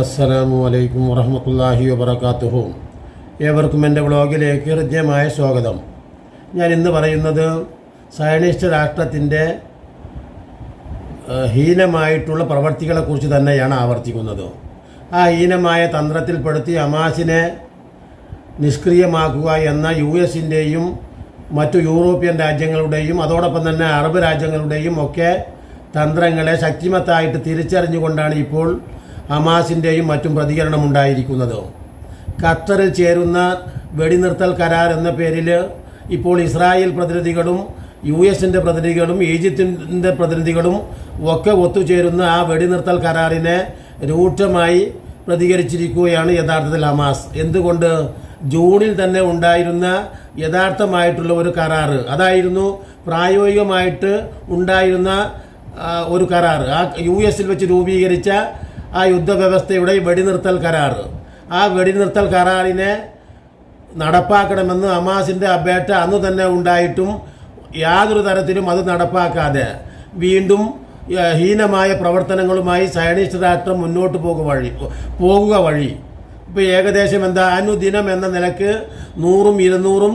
അസ്സലാമു അലൈക്കും വറഹമത്തല്ലാഹി വബർക്കാത്തുഹു ഏവർക്കും എന്റെ വ്ളോഗിലേക്ക് ഹൃദ്യമായ സ്വാഗതം. ഞാൻ ഇന്ന് പറയുന്നത് സയനിസ്റ്റ് രാഷ്ട്രത്തിന്റെ ഹീനമായിട്ടുള്ള പ്രവർത്തികളെക്കുറിച്ച് തന്നെയാണ് ആവർത്തിക്കുന്നത്. ആ ഹീനമായ തന്ത്രത്തിൽപ്പെടുത്തി അമാസിനെ നിഷ്ക്രിയമാക്കുക എന്ന യു എസിന്റെയും മറ്റു യൂറോപ്യൻ രാജ്യങ്ങളുടെയും അതോടൊപ്പം തന്നെ അറബ് രാജ്യങ്ങളുടെയും ഒക്കെ തന്ത്രങ്ങളെ ശക്തിമത്തായിട്ട് തിരിച്ചറിഞ്ഞുകൊണ്ടാണ് ഇപ്പോൾ ഹമാസിന്റെയും മറ്റും പ്രതികരണം ഉണ്ടായിരിക്കുന്നത് ഖത്തറിൽ ചേരുന്ന വെടിനിർത്തൽ കരാർ എന്ന പേരിൽ ഇപ്പോൾ ഇസ്രായേൽ പ്രതിനിധികളും യു എസിന്റെ പ്രതിനിധികളും ഈജിപ്തിന്റെ പ്രതിനിധികളും ഒക്കെ ഒത്തുചേരുന്ന ആ വെടിനിർത്തൽ കരാറിനെ രൂക്ഷമായി പ്രതികരിച്ചിരിക്കുകയാണ് യഥാർത്ഥത്തിൽ ഹമാസ്. എന്തുകൊണ്ട്? ജൂണിൽ തന്നെ ഉണ്ടായിരുന്ന യഥാർത്ഥമായിട്ടുള്ള ഒരു കരാറ്. അതായിരുന്നു പ്രായോഗികമായിട്ട് ഉണ്ടായിരുന്ന ഒരു കരാറ്. ആ യു എസിൽ വെച്ച് രൂപീകരിച്ച ആ യുദ്ധവ്യവസ്ഥയുടെ വെടിനിർത്തൽ കരാറ്. ആ വെടിനിർത്തൽ കരാറിനെ നടപ്പാക്കണമെന്ന് ഹമാസിന്റെ അപേക്ഷ അന്ന് തന്നെ ഉണ്ടായിട്ടും യാതൊരു തരത്തിലും അത് നടപ്പാക്കാതെ വീണ്ടും ഹീനമായ പ്രവർത്തനങ്ങളുമായി സയനിസ്റ്റ് രാഷ്ട്രം മുന്നോട്ട് പോകുക വഴി പോകുക വഴി. ഇപ്പോൾ ഏകദേശം എന്താ അനുദിനം എന്ന നിലയ്ക്ക് നൂറും ഇരുന്നൂറും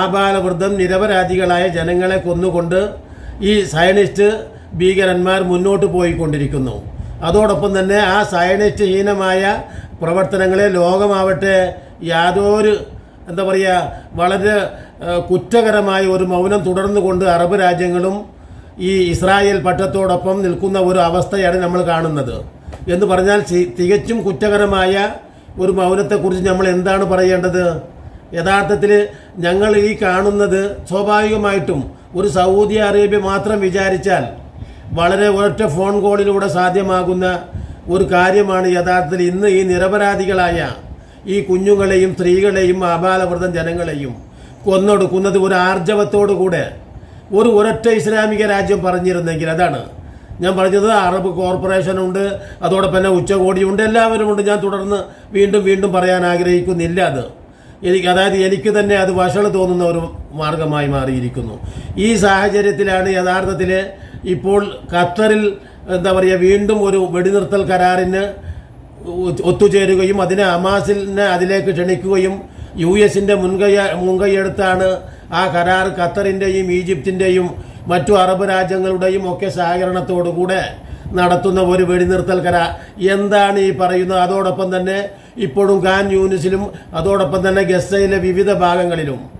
ആബാലവൃദ്ധം നിരപരാധികളായ ജനങ്ങളെ കൊന്നുകൊണ്ട് ഈ സയനിസ്റ്റ് ഭീകരന്മാർ മുന്നോട്ട് പോയിക്കൊണ്ടിരിക്കുന്നു. അതോടൊപ്പം തന്നെ ആ സയനിസ്റ്റ് പ്രവർത്തനങ്ങളെ ലോകമാവട്ടെ യാതൊരു എന്താ പറയുക വളരെ കുറ്റകരമായ ഒരു മൗനം തുടർന്നു കൊണ്ട് അറബ് രാജ്യങ്ങളും ഈ ഇസ്രായേൽ പട്ടത്തോടൊപ്പം നിൽക്കുന്ന ഒരു അവസ്ഥയാണ് നമ്മൾ കാണുന്നത്. എന്ന് പറഞ്ഞാൽ തികച്ചും കുറ്റകരമായ ഒരു മൗനത്തെക്കുറിച്ച് നമ്മൾ എന്താണ് പറയേണ്ടത്? യഥാർത്ഥത്തിൽ ഞങ്ങൾ ഈ കാണുന്നത് സ്വാഭാവികമായിട്ടും ഒരു സൗദി അറേബ്യ മാത്രം വിചാരിച്ചാൽ വളരെ ഒരൊറ്റ ഫോൺ കോളിലൂടെ സാധ്യമാകുന്ന ഒരു കാര്യമാണ് യഥാർത്ഥത്തിൽ ഇന്ന് ഈ നിരപരാധികളായ ഈ കുഞ്ഞുങ്ങളെയും സ്ത്രീകളെയും ആബാലവൃതം ജനങ്ങളെയും കൊന്നൊടുക്കുന്നത് ഒരു ആർജവത്തോടു കൂടെ ഒരു ഒരൊറ്റ ഇസ്ലാമിക രാജ്യം പറഞ്ഞിരുന്നെങ്കിൽ അതാണ്. ഞാൻ പറഞ്ഞത് അറബ് കോർപ്പറേഷനുണ്ട് അതോടൊപ്പം തന്നെ ഉച്ചകോടിയുണ്ട് എല്ലാവരും ഉണ്ട്. ഞാൻ തുടർന്ന് വീണ്ടും വീണ്ടും പറയാൻ ആഗ്രഹിക്കുന്നില്ല അത്. എനിക്ക് അതായത് എനിക്ക് തന്നെ അത് വഷൾ തോന്നുന്ന ഒരു മാർഗമായി മാറിയിരിക്കുന്നു. ഈ സാഹചര്യത്തിലാണ് യഥാർത്ഥത്തിൽ ഇപ്പോൾ ഖത്തറിൽ എന്താ പറയുക വീണ്ടും ഒരു വെടിനിർത്തൽ കരാറിന് ഒത്തുചേരുകയും അതിനെ ഹമാസിനെ അതിലേക്ക് ക്ഷണിക്കുകയും യു എസിന്റെ മുൻകൈ മുൻകൈയെടുത്താണ് ആ കരാർ ഖത്തറിന്റെയും ഈജിപ്തിന്റെയും മറ്റു അറബ് രാജ്യങ്ങളുടെയും ഒക്കെ സഹകരണത്തോടുകൂടെ നടത്തുന്ന ഒരു വെടിനിർത്തൽ കരാർ. എന്താണ് ഈ പറയുന്നത്? അതോടൊപ്പം തന്നെ ഇപ്പോഴും ഖാൻ യൂനിസിലും അതോടൊപ്പം തന്നെ ഗസയിലെ വിവിധ ഭാഗങ്ങളിലും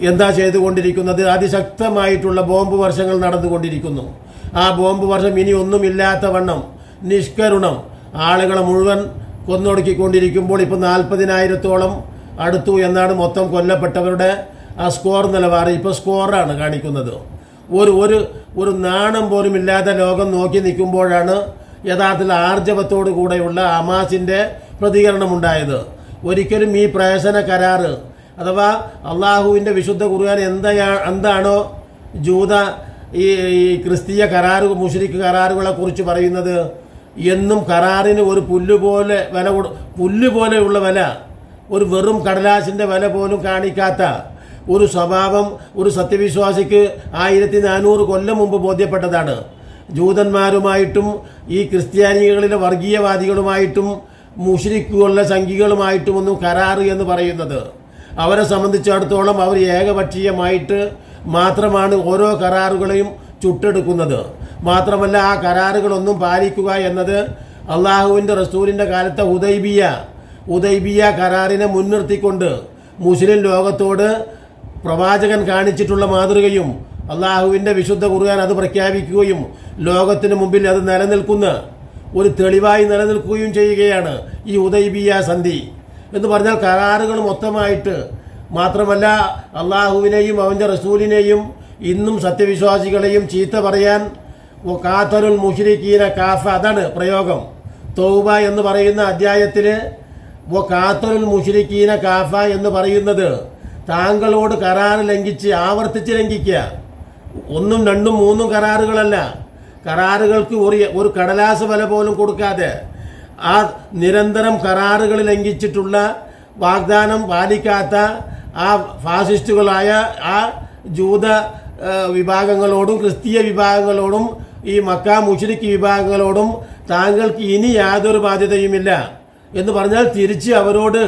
എന്താ ചെയ്തുകൊണ്ടിരിക്കുന്നത്? അതിശക്തമായിട്ടുള്ള ബോംബ് വർഷങ്ങൾ നടന്നുകൊണ്ടിരിക്കുന്നു. ആ ബോംബ് വർഷം ഇനി ഒന്നുമില്ലാത്ത വണ്ണം നിഷ്കരുണം. ആളുകളെ മുഴുവൻ കൊന്നൊടുക്കിക്കൊണ്ടിരിക്കുമ്പോൾ ഇപ്പോൾ നാൽപ്പതിനായിരത്തോളം അടുത്തു എന്നാണ് മൊത്തം കൊല്ലപ്പെട്ടവരുടെ ആ സ്കോർ നിലവാരം. ഇപ്പോൾ സ്കോറാണ് കാണിക്കുന്നത്. ഒരു ഒരു ഒരു നാണം പോലും ഇല്ലാതെ ലോകം നോക്കി നിൽക്കുമ്പോഴാണ് യഥാർത്ഥത്തിൽ ആർജവത്തോടു കൂടെയുള്ള പ്രതികരണം പ്രതികരണമുണ്ടായത്. ഒരിക്കലും ഈ പ്രവേശന കരാറ് അഥവാ അള്ളാഹുവിന്റെ വിശുദ്ധ ഖുർആൻ എന്താ എന്താണോ ജൂത ഈ ക്രിസ്തീയ കരാറ് മുഷരിക്ക് കരാറുകളെ കുറിച്ച് പറയുന്നത് എന്നും കരാറിന് ഒരു പുല്ലുപോലെ വില പുല്ല് പോലെയുള്ള വില ഒരു വെറും കടലാസിന്റെ വില പോലും കാണിക്കാത്ത ഒരു സ്വഭാവം ഒരു സത്യവിശ്വാസിക്ക് ആയിരത്തി നാനൂറ് കൊല്ലം മുമ്പ് ബോധ്യപ്പെട്ടതാണ്. ജൂതന്മാരുമായിട്ടും ഈ ക്രിസ്ത്യാനികളിലെ വർഗീയവാദികളുമായിട്ടും മുഷരിക്കുകളുടെ സംഖ്യകളുമായിട്ടും ഒന്നും കരാറ് എന്ന് പറയുന്നത്. അവരെ സംബന്ധിച്ചിടത്തോളം അവർ ഏകപക്ഷീയമായിട്ട് മാത്രമാണ് ഓരോ കരാറുകളെയും ചുട്ടെടുക്കുന്നത്. മാത്രമല്ല ആ കരാറുകളൊന്നും പാലിക്കുക എന്നത് അള്ളാഹുവിന്റെ റസൂലിന്റെ കാലത്തെ ഉദൈബിയ ഉദൈബിയ കരാറിനെ മുൻനിർത്തിക്കൊണ്ട് മുസ്ലിം ലോകത്തോട് പ്രവാചകൻ കാണിച്ചിട്ടുള്ള മാതൃകയും അള്ളാഹുവിന്റെ വിശുദ്ധ കുറുകാൻ അത് പ്രഖ്യാപിക്കുകയും ലോകത്തിന് മുമ്പിൽ അത് നിലനിൽക്കുന്ന ഒരു തെളിവായി നിലനിൽക്കുകയും ചെയ്യുകയാണ് ഈ ഉദൈബിയ സന്ധി. എന്ന് പറഞ്ഞാൽ കരാറുകൾ മൊത്തമായിട്ട് മാത്രമല്ല അള്ളാഹുവിനെയും അവന്റെ റസൂലിനെയും ഇന്നും സത്യവിശ്വാസികളെയും ചീത്ത പറയാൻ കാത്തരുൽ മുഷിരിക്കീന കാഫ അതാണ് പ്രയോഗം. തൗബ എന്ന് പറയുന്ന അധ്യായത്തിൽ ഓ കാത്തരുൽ മുഷിരിക്കീന കാഫ എന്ന് പറയുന്നത് താങ്കളോട് കരാർ ലംഘിച്ച് ആവർത്തിച്ച് ലംഘിക്കുക. ഒന്നും രണ്ടും മൂന്നും കരാറുകളല്ല. കരാറുകൾക്ക് ഒരു ഒരു കടലാസ് വില പോലും കൊടുക്കാതെ ആ നിരന്തരം കരാറുകൾ ലംഘിച്ചിട്ടുള്ള വാഗ്ദാനം പാലിക്കാത്ത ആ ഫാസിസ്റ്റുകളായ ആ ജൂത വിഭാഗങ്ങളോടും ക്രിസ്തീയ വിഭാഗങ്ങളോടും ഈ മക്ക മുഷരിക്ക് വിഭാഗങ്ങളോടും താങ്കൾക്ക് ഇനി യാതൊരു ബാധ്യതയുമില്ല. എന്ന് പറഞ്ഞാൽ തിരിച്ച് അവരോട്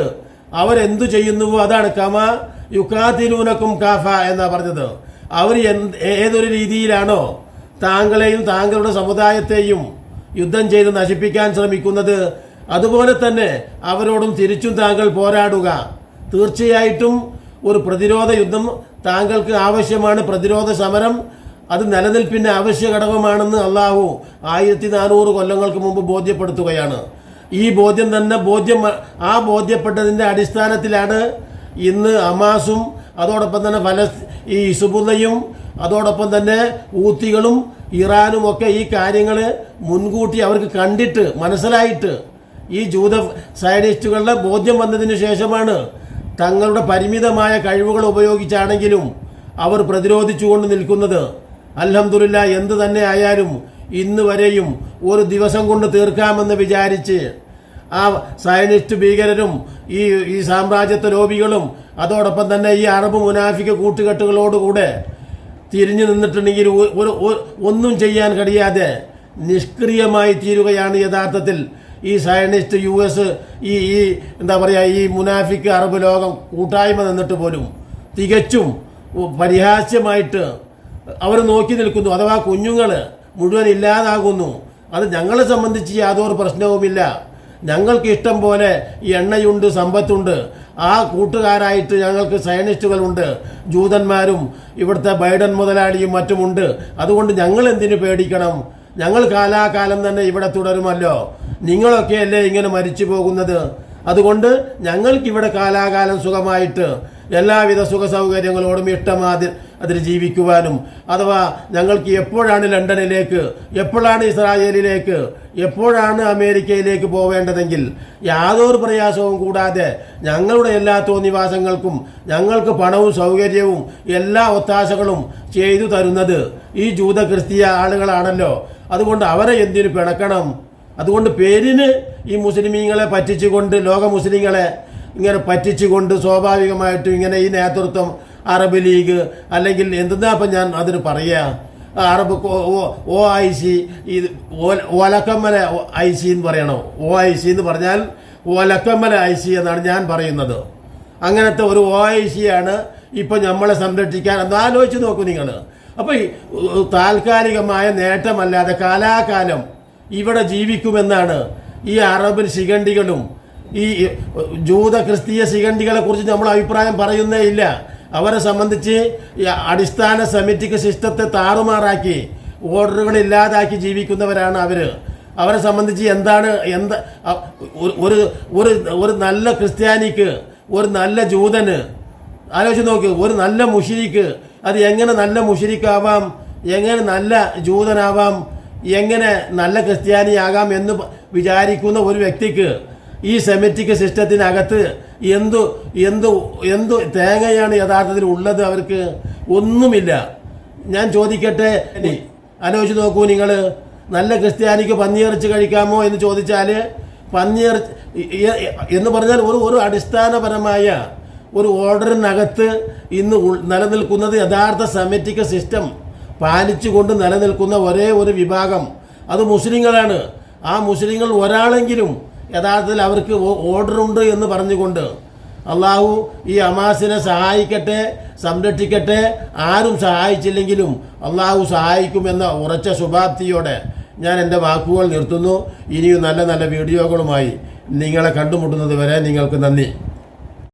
അവരെന്തു ചെയ്യുന്നുവോ അതാണ് കമ യുക്കാതിരൂനക്കും കാഫ എന്നാ പറഞ്ഞത്. അവർ ഏതൊരു രീതിയിലാണോ താങ്കളെയും താങ്കളുടെ സമുദായത്തെയും യുദ്ധം ചെയ്ത് നശിപ്പിക്കാൻ ശ്രമിക്കുന്നത്. അതുപോലെ തന്നെ അവരോടും തിരിച്ചും താങ്കൾ പോരാടുക. തീർച്ചയായിട്ടും ഒരു പ്രതിരോധ യുദ്ധം താങ്കൾക്ക് ആവശ്യമാണ്. പ്രതിരോധ സമരം അത് നിലനിൽപ്പിന്റെ അവശ്യ ഘടകമാണെന്ന് അള്ളാഹു ആയിരത്തി നാനൂറ് കൊല്ലങ്ങൾക്ക് മുമ്പ് ബോധ്യപ്പെടുത്തുകയാണ്. ഈ ബോധ്യം തന്നെ ബോധ്യം ആ ബോധ്യപ്പെട്ടതിന്റെ അടിസ്ഥാനത്തിലാണ് ഇന്ന് അമാസും അതോടൊപ്പം തന്നെ ഫലസ് ഈ ഇസുബുദയും അതോടൊപ്പം തന്നെ ഊത്തികളും ഇറാനും ഒക്കെ ഈ കാര്യങ്ങൾ മുൻകൂട്ടി അവർക്ക് കണ്ടിട്ട് മനസ്സിലായിട്ട് ഈ ജൂത സയനിസ്റ്റുകളുടെ ബോധ്യം വന്നതിന് ശേഷമാണ് തങ്ങളുടെ പരിമിതമായ കഴിവുകൾ ഉപയോഗിച്ചാണെങ്കിലും അവർ പ്രതിരോധിച്ചുകൊണ്ട് നിൽക്കുന്നത്. അൽഹംദുലില്ല എന്ത് തന്നെ ആയാലും ഇന്ന് വരെയും ഒരു ദിവസം കൊണ്ട് തീർക്കാമെന്ന് വിചാരിച്ച് ആ സയനിസ്റ്റ് ഭീകരരും ഈ ഈ സാമ്രാജ്യത്വ ലോബികളും അതോടൊപ്പം തന്നെ ഈ അറബ് മുനാഫിക കൂട്ടുകെട്ടുകളോടുകൂടെ തിരിഞ്ഞു നിന്നിട്ടുണ്ടെങ്കിൽ ഒരു ഒന്നും ചെയ്യാൻ കഴിയാതെ നിഷ്ക്രിയമായി തീരുകയാണ് യഥാർത്ഥത്തിൽ ഈ സയനിസ്റ്റ് യു എസ് ഈ ഈ എന്താ പറയുക ഈ മുനാഫിക്ക് അറബ് ലോകം കൂട്ടായ്മ നിന്നിട്ട് പോലും തികച്ചും പരിഹാസ്യമായിട്ട് അവർ നോക്കി നിൽക്കുന്നു. അഥവാ കുഞ്ഞുങ്ങൾ മുഴുവൻ ഇല്ലാതാകുന്നു. അത് ഞങ്ങളെ സംബന്ധിച്ച് യാതൊരു പ്രശ്നവുമില്ല. ഞങ്ങൾക്ക് ഇഷ്ടം പോലെ എണ്ണയുണ്ട് സമ്പത്തുണ്ട്. ആ കൂട്ടുകാരായിട്ട് ഞങ്ങൾക്ക് സയനിസ്റ്റുകളുണ്ട്. ജൂതന്മാരും ഇവിടുത്തെ ബൈഡൻ മുതലാളിയും മറ്റുമുണ്ട്. അതുകൊണ്ട് ഞങ്ങൾ എന്തിനു പേടിക്കണം? ഞങ്ങൾ കാലാകാലം തന്നെ ഇവിടെ തുടരുമല്ലോ. നിങ്ങളൊക്കെയല്ലേ ഇങ്ങനെ മരിച്ചു പോകുന്നത് അതുകൊണ്ട് ഞങ്ങൾക്കിവിടെ കാലാകാലം സുഖമായിട്ട് എല്ലാവിധ സുഖ സൗകര്യങ്ങളോടും ഇഷ്ടമാതിൽ അതിൽ ജീവിക്കുവാനും അഥവാ ഞങ്ങൾക്ക് എപ്പോഴാണ് ലണ്ടനിലേക്ക് എപ്പോഴാണ് ഇസ്രായേലിലേക്ക് എപ്പോഴാണ് അമേരിക്കയിലേക്ക് പോവേണ്ടതെങ്കിൽ യാതൊരു പ്രയാസവും കൂടാതെ ഞങ്ങളുടെ എല്ലാ തോന്നിവാസങ്ങൾക്കും ഞങ്ങൾക്ക് പണവും സൗകര്യവും എല്ലാ ഒത്താശകളും ചെയ്തു തരുന്നത് ഈ ജൂത ക്രിസ്തീയ ആളുകളാണല്ലോ. അതുകൊണ്ട് അവരെ എന്തിനു പിണക്കണം? അതുകൊണ്ട് പേരിന് ഈ മുസ്ലിമീങ്ങളെ പറ്റിച്ചുകൊണ്ട് ലോക മുസ്ലിങ്ങളെ ഇങ്ങനെ പറ്റിച്ചുകൊണ്ട് സ്വാഭാവികമായിട്ടും ഇങ്ങനെ ഈ നേതൃത്വം അറബ് ലീഗ് അല്ലെങ്കിൽ എന്തെന്നാ ഇപ്പം ഞാൻ അതിന് പറയുക അറബ് ഒ ഐ സി ഇത് ഒലക്കമ്മല ഐ സി എന്ന് പറയണോ. ഒ ഐ സി എന്ന് പറഞ്ഞാൽ ഒലക്കമ്മല ഐ സി എന്നാണ് ഞാൻ പറയുന്നത്. അങ്ങനത്തെ ഒരു ഒ ഐ സി ആണ് ഇപ്പം നമ്മളെ സംരക്ഷിക്കാൻ. ഒന്ന് ആലോചിച്ച് നോക്കൂ നിങ്ങൾ. അപ്പോൾ താൽക്കാലികമായ നേട്ടമല്ലാതെ കാലാകാലം ഇവിടെ ജീവിക്കുമെന്നാണ് ഈ അറബ് ശിഖണ്ഡികളും ഈ ജൂത ക്രിസ്തീയ ശിഖണ്ഡികളെ കുറിച്ച് നമ്മൾ അഭിപ്രായം പറയുന്നേ ഇല്ല. അവരെ സംബന്ധിച്ച് അടിസ്ഥാന സെമിറ്റിക് സിസ്റ്റത്തെ താറുമാറാക്കി ഓർഡറുകൾ ഇല്ലാതാക്കി ജീവിക്കുന്നവരാണ് അവർ അവരെ സംബന്ധിച്ച് എന്താണ് എന്താ ഒരു ഒരു ഒരു നല്ല ക്രിസ്ത്യാനിക്ക് ഒരു നല്ല ജൂതന് ആലോചിച്ച് നോക്ക് ഒരു നല്ല മുഷിരിക്ക് അത് എങ്ങനെ നല്ല മുഷിരിക്കാവാം എങ്ങനെ നല്ല ജൂതനാവാം എങ്ങനെ നല്ല ക്രിസ്ത്യാനിയാകാം എന്ന് വിചാരിക്കുന്ന ഒരു വ്യക്തിക്ക് ഈ സെമിറ്റിക് സിസ്റ്റത്തിനകത്ത് എന്തു എന്തു എന്തു തേങ്ങയാണ് യഥാർത്ഥത്തിൽ ഉള്ളത് അവർക്ക് ഒന്നുമില്ല. ഞാൻ ചോദിക്കട്ടെ ആലോചിച്ച് നോക്കൂ നിങ്ങൾ നല്ല ക്രിസ്ത്യാനിക്ക് പന്നിയിറച്ചി കഴിക്കാമോ എന്ന് ചോദിച്ചാൽ പന്നിയിറച്ചി എന്ന് പറഞ്ഞാൽ ഒരു ഒരു അടിസ്ഥാനപരമായ ഒരു ഓർഡറിനകത്ത് ഇന്ന് നിലനിൽക്കുന്നത് യഥാർത്ഥ സെമറ്റിക് സിസ്റ്റം പാലിച്ചുകൊണ്ട് നിലനിൽക്കുന്ന ഒരേ ഒരു വിഭാഗം. അത് മുസ്ലിങ്ങളാണ്. ആ മുസ്ലിങ്ങൾ ഒരാളെങ്കിലും യഥാർത്ഥത്തിൽ അവർക്ക് ഓർഡറുണ്ട് എന്ന് പറഞ്ഞുകൊണ്ട് അള്ളാഹു ഈ അമാസിനെ സഹായിക്കട്ടെ സംരക്ഷിക്കട്ടെ. ആരും സഹായിച്ചില്ലെങ്കിലും അള്ളാഹു സഹായിക്കുമെന്ന ഉറച്ച ശുഭാപ്തിയോടെ ഞാൻ എന്റെ വാക്കുകൾ നിർത്തുന്നു. ഇനിയും നല്ല നല്ല വീഡിയോകളുമായി നിങ്ങളെ കണ്ടുമുട്ടുന്നത് വരെ നിങ്ങൾക്ക് നന്ദി.